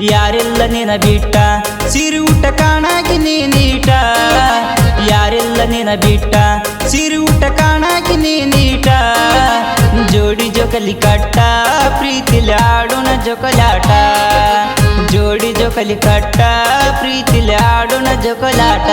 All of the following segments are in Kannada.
ಯಾರೆಲ್ಲ ನಿನ ಬಿಟ್ಟ ಸಿರಿ ಊಟ ಕಾಣಾಗಿ ನೀನೀಟ ಯಾರೆಲ್ಲ ನಿನ ಬಿಟ್ಟ ಸಿರಿ ಊಟ ಕಾಣಾಗಿ ನೀನೀಟ ಜೋಡಿ ಜೋಕಲಿ ಕಟ್ಟ, ಪ್ರೀತಿಲಿ ಆಡೋಣ ಜೋಕಲಾಟ. ಜೋಡಿ ಜೋಕಲಿ ಕಟ್ಟ, ಪ್ರೀತಿಲಿ ಆಡೋಣ ಜೋಕಲಾಟ.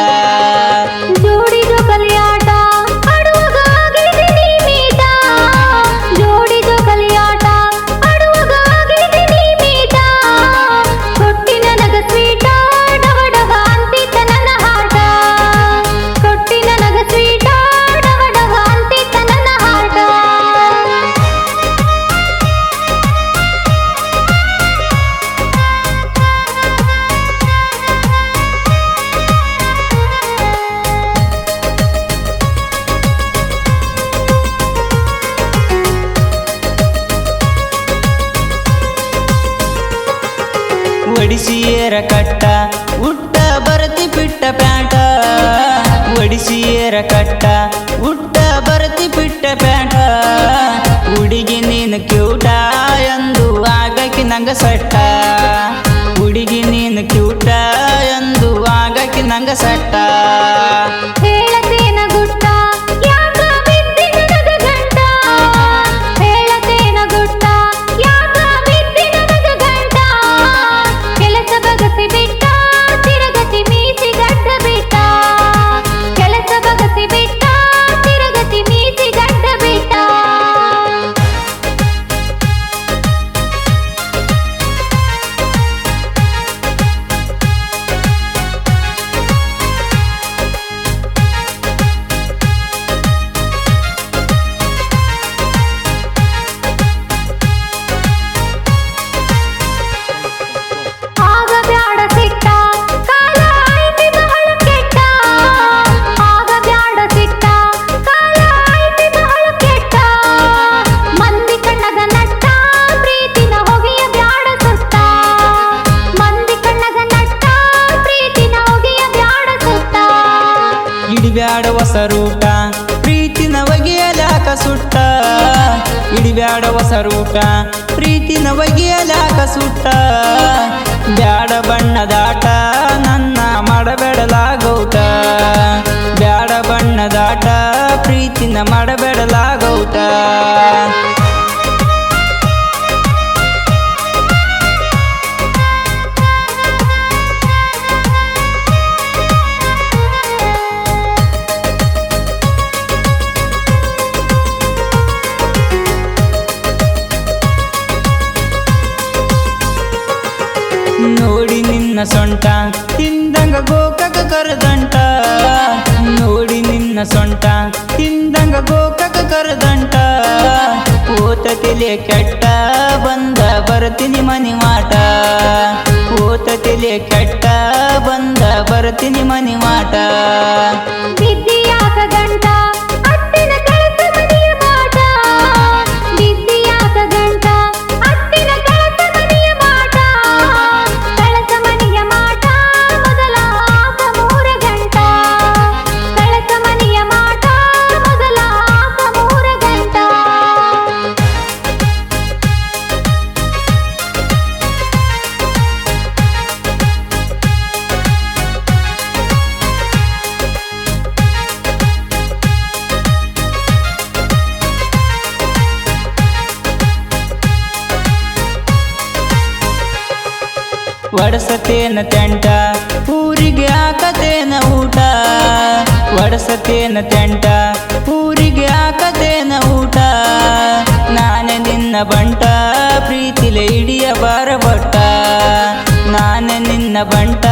ಒಡಿಸಿ ಏರ ಕಟ್ಟ ಉಟ್ಟ ಬರತಿ ಬಿಟ್ಟ ಪ್ಯಾಂಟ. ಒಡಿಸಿ ಏರ ಕಟ್ಟ ಉಟ್ಟ ಬರತಿ ಬಿಟ್ಟ ಪ್ಯಾಂಟ. ಹುಡುಗಿ ನೀನು ಕ್ಯೂಟ ಎಂದು ಆಗಕ್ಕೆ ನಂಗ ಸಟ್ಟ. ಹುಡುಗಿ ನೀನು ಕ್ಯೂಟ ಎಂದು ಆಗಕ್ಕೆ ನಂಗ ಸಟ್ಟ. ಇಡಿಬ್ಯಾಡ ಹೊಸ ರೂಟ ಪ್ರೀತಿನ ಒಗೆಯಲಾಕ ಸುಟ್ಟ. ಇಡಿಬ್ಯಾಡ ಹೊಸ ರೂಟ ಪ್ರೀತಿನ ಲಾಕ ಸುಟ್ಟ. ಬ್ಯಾಡ ಬಣ್ಣದಾಟ ನನ್ನ ಮಾಡಬೇಡಲಾಗೌಟ ಬ್ಯಾಡ ಬಣ್ಣದಾಟ ಪ್ರೀತಿನ ಮಾಡಬೇಡಲಾಗೌಟ ಸೊಂಟ. ತಿಂದಂಗ ಗೋಕಕ ಕರದಂಟ. ನೋಡಿ ನಿನ್ನ ಸೊಂಟ. ತಿಂದಂಗ ಗೋಕಕ ಕರದಂಟ. ಓತ ತಲೆ ಕೆಟ್ಟ ಬಂದ ಬರ್ತೀನಿ ಮನಿ ಮಾಟ. ಓತ ತಲೆ ಕೆಟ್ಟ ಬಂದ ಬರ್ತೀನಿ ಮನಿ ಮಾಟ. ಗಂಟ ಒಡಸತೇನ ತೆಂಟ, ಊರಿಗೆ ಹಾಕತೇನ ಊಟ. ಒಡಸತೇನ ತೆಂಟ, ಊರಿಗೆ ಹಾಕತೇನ ಊಟ. ನಾನೇ ನಿನ್ನ ಬಂಟ, ಪ್ರೀತಿಲೆ ಇಡಿಯ ಬಾರ ಬಟ್ಟ. ನಾನೇ ನಿನ್ನ ಬಂಟ